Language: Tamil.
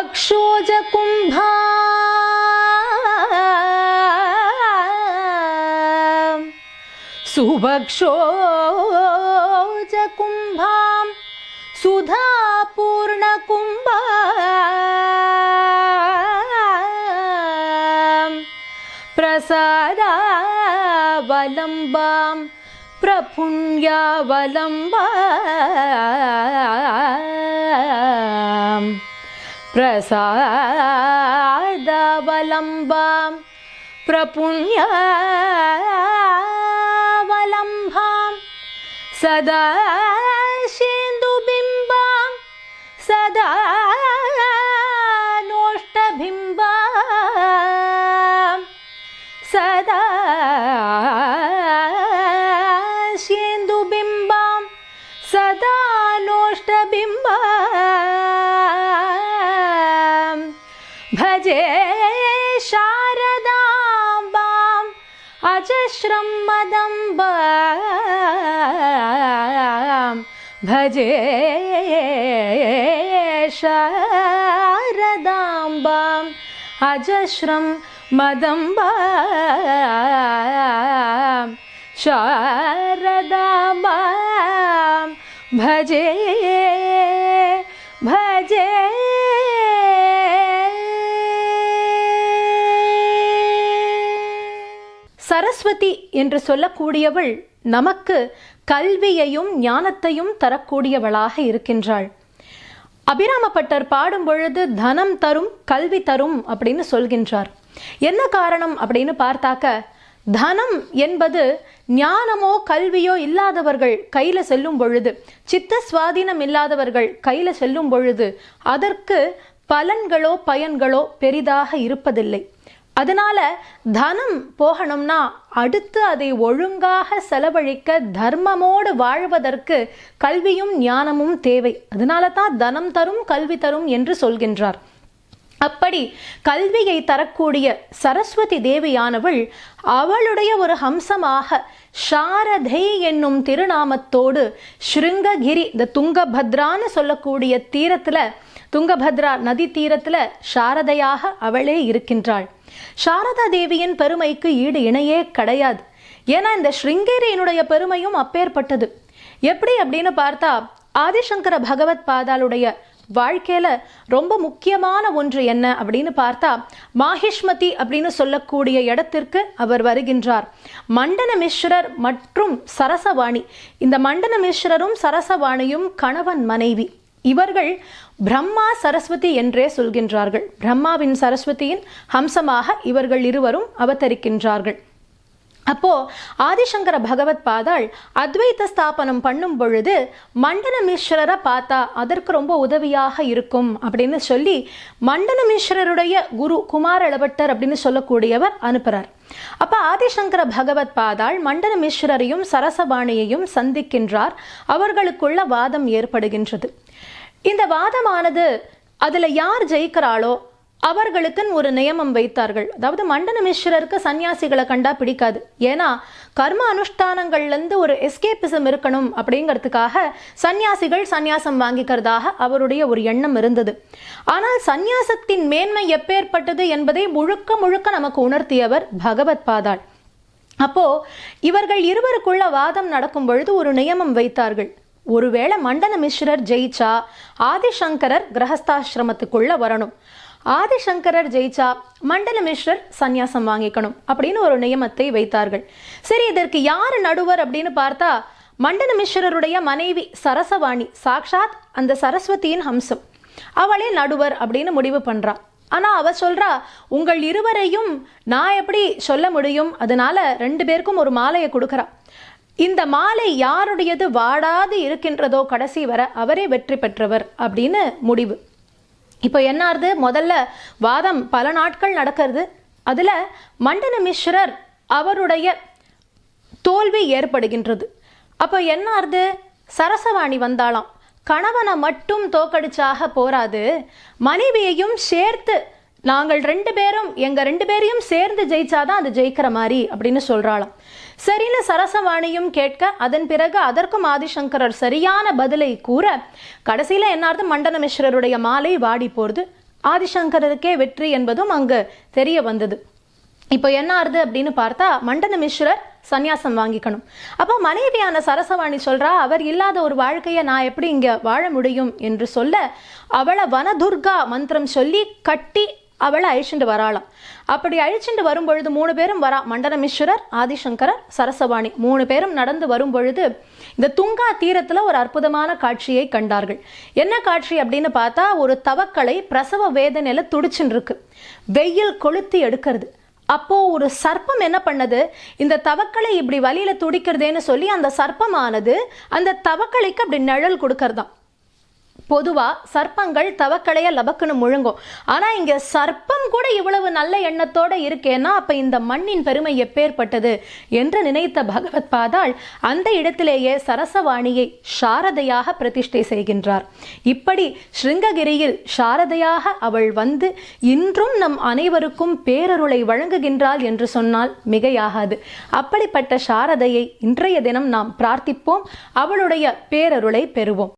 वक्षोजकुम्भा सुवक्षोजकुम्भां सुधापूर्णकुम्भ प्रसादावलम्बां प्रफुण्यावलम्बा प्रसादावलम्बां प्रपुण्यावलम्बां सदा शेन्दुबिम्बां सदा अजश्रं भजे शारदाम्बाम् अजश्रं मदंबयां शारदाम्बां भजे சரஸ்வதி என்று சொல்லக்கூடியவள் நமக்கு கல்வியையும் ஞானத்தையும் தரக்கூடியவளாக இருக்கின்றாள். அபிராமப்பட்டர் பாடும் பொழுது தனம் தரும் கல்வி தரும் அப்படின்னு சொல்கின்றார். என்ன காரணம் அப்படின்னு பார்த்தாக்க தனம் என்பது ஞானமோ கல்வியோ இல்லாதவர்கள் கையில செல்லும் பொழுது சித்த சுவாதீனம் இல்லாதவர்கள் கையில செல்லும் பொழுது அதற்கு பலன்களோ பயன்களோ பெரிதாக இருப்பதில்லை. அதனால தனம் போகணும்னா அடுத்து அதை ஒழுங்காக செலவழிக்க தர்மமோடு வாழ்வதற்கு கல்வியும் ஞானமும் தேவை. அதனால தான் தனம் தரும் கல்வி தரும் என்று சொல்கின்றார். அப்படி கல்வியை தரக்கூடிய சரஸ்வதி தேவியானவள் அவளுடைய ஒரு ஹம்சமாக சாரதை என்னும் திருநாமத்தோடு ஸ்ருங்ககிரி இந்த துங்கபத்ரான்னு சொல்லக்கூடிய தீரத்தில் துங்கபத்ரா நதி தீரத்துல சாரதையாக அவளே இருக்கின்றாள். சாரதா தேவியின் பெருமைக்கு ஈடு இணையே கிடையாது. ஏன்னா இந்த ஸ்ருங்கேரியினுடைய பெருமையும் அப்பேற்பட்டது. எப்படி அப்படின்னு பார்த்தா ஆதிசங்கர பகவத் பாதாளுடைய வாழ்க்கையில ரொம்ப முக்கியமான ஒன்று என்ன அப்படின்னு பார்த்தா மாஹிஷ்மதி அப்படின்னு சொல்லக்கூடிய இடத்திற்கு அவர் வருகின்றார். மண்டன மிஸ்ரர் மற்றும் சரசவாணி. இந்த மண்டன மிஸ்ரரும் சரசவாணியும் கணவன் மனைவி. இவர்கள் பிரம்மா சரஸ்வதி என்றே சொல்கின்றார்கள். பிரம்மாவின் சரஸ்வதியின் ஹம்சமாக இவர்கள் இருவரும் அவதரிக்கின்றார்கள். அப்போ ஆதிசங்கர பகவத் பாதாள் அத்வைத ஸ்தாபனம் பண்ணும் பொழுது மண்டன மிஸ்ரரை பார்த்தா அதற்கு ரொம்ப உதவியாக இருக்கும் அப்படின்னு சொல்லி மண்டன மிஸ்ரருடைய குரு குமார அளவட்டர் அப்படின்னு சொல்லக்கூடியவர் அனுப்புகிறார் அப்ப ஆதிசங்கர பகவத் பாதாள் மண்டன மிஸ்ரரையும் சரசபாணியையும் சந்திக்கின்றார். அவர்களுக்குள்ள வாதம் ஏற்படுகின்றது. இந்த வாதமானது அதில் யார் ஜெயிக்கிறாளோ அவர்களுக்குன்னு ஒரு நியமம் வைத்தார்கள். அதாவது மண்டன மிஸ்ரருக்கு சன்னியாசிகளை கண்டா பிடிக்காது. ஏன்னா கர்ம அனுஷ்டானங்கள்லேருந்து ஒரு எஸ்கேபிசம் இருக்கணும் அப்படிங்கிறதுக்காக சன்னியாசிகள் சந்நியாசம் வாங்கிக்கிறதாக அவருடைய ஒரு எண்ணம் இருந்தது. ஆனால் சந்நியாசத்தின் மேன்மை எப்பேற்பட்டது என்பதை முழுக்க முழுக்க நமக்கு உணர்த்தியவர் பகவத் பாதாள். அப்போ இவர்கள் இருவருக்குள்ள வாதம் நடக்கும் பொழுது ஒரு நியமம் வைத்தார்கள். ஒருவேளை மண்டன மிஸ்ரர் ஜெயிச்சா ஆதிசங்கரர் கிரகஸ்தாசிரமத்துக்குள்ள வரணும். ஆதிசங்கரர் ஜெயிச்சா மண்டல மிஸ்ரர் சந்நியாசம் வாங்கிக்கணும் அப்படின்னு ஒரு நியமத்தை வைத்தார்கள். சரி இதற்கு யார் நடுவர் அப்படின்னு பார்த்தா மண்டன மிஸ்ரருடைய மனைவி சரசவாணி சாக்ஷாத் அந்த சரஸ்வதியின் ஹம்சம். அவளே நடுவர் அப்படின்னு முடிவு பண்றா. ஆனா அவ சொல்றா உங்கள் இருவரையும் நான் எப்படி சொல்ல முடியும்? அதனால ரெண்டு பேருக்கும் ஒரு மாலையை கொடுக்குறா. இந்த மாலை யாருடையது வாடாது இருக்கின்றதோ கடைசி வர அவரே வெற்றி பெற்றவர் அப்படின்னு முடிவு. இப்போ என்ன ஆறுது முதல்ல வாதம் பல நாட்கள் நடக்கிறது. அதில் மண்டன மிஸ்ரர் அவருடைய தோல்வி ஏற்படுகின்றது. அப்போ என்ன ஆறுது சரசவாணி வந்தாலாம் கணவனை மட்டும் தோக்கடிச்சாக போராது மனைவியையும் சேர்த்து நாங்கள் ரெண்டு பேரும் எங்கள் ரெண்டு பேரையும் சேர்ந்து ஜெயிச்சாதான் அது ஜெயிக்கிற மாதிரி அப்படின்னு சொல்கிறாளாம் சரின்னு சரசவாணியும் கேட்க அதன் பிறகு அதற்கும் ஆதிசங்கரர் சரியான பதிலை கூற கடைசியில் என்னார்ந்து மண்டன மிஸ்ரருடைய மாலை வாடி போறது ஆதிசங்கரருக்கே வெற்றி என்பதும் அங்கு தெரிய வந்தது. இப்போ என்ன ஆறுது அப்படின்னு பார்த்தா மண்டன மிஸ்ரர் சந்நியாசம் வாங்கிக்கணும். அப்போ மனைவியான சரசவாணி சொல்றா அவர் இல்லாத ஒரு வாழ்க்கையை நான் எப்படி இங்க வாழ முடியும்? என்று சொல்ல அவளை வனதுர்கா மந்திரம் சொல்லி கட்டி அவளை அழிச்சுட்டு வராளாம். அப்படி அழிச்சுட்டு வரும்பொழுது மூணு பேரும் வரா மண்டனமிஸ்வரர் ஆதிசங்கரர் சரசவாணி மூணு பேரும் நடந்து வரும்பொழுது இந்த துங்கா தீரத்தில் ஒரு அற்புதமான காட்சியை கண்டார்கள். என்ன காட்சி அப்படின்னு பார்த்தா ஒரு தவக்களை பிரசவ வேதனையில் துடிச்சுன்னு இருக்கு வெயில் கொளுத்தி எடுக்கிறது. அப்போ ஒரு சர்ப்பம் என்ன பண்ணது? இந்த தவக்களை இப்படி வழியில துடிக்கிறதேன்னு சொல்லி அந்த சர்ப்பமானது அந்த தவக்கலைக்கு அப்படி நிழல் கொடுக்கறதாம். பொதுவாக சர்ப்பங்கள் தவக்களைய லபக்குன்னு முழுங்கும். ஆனால் இங்கே சர்ப்பம் கூட இவ்வளவு நல்ல எண்ணத்தோடு இருக்கேன்னா அப்போ இந்த மண்ணின் பெருமை எப்பேற்பட்டது என்று நினைத்த பகவத் பாதாள் அந்த இடத்திலேயே சரசவாணியை சாரதையாக பிரதிஷ்டை செய்கின்றார். இப்படி ஸ்ருங்ககிரியில் சாரதையாக அவள் வந்து இன்றும் நம் அனைவருக்கும் பேரருளை வழங்குகின்றாள் என்று சொன்னால் மிகையாகாது. அப்படிப்பட்ட சாரதையை இன்றைய தினம் நாம் பிரார்த்திப்போம். அவளுடைய பேரருளை பெறுவோம்.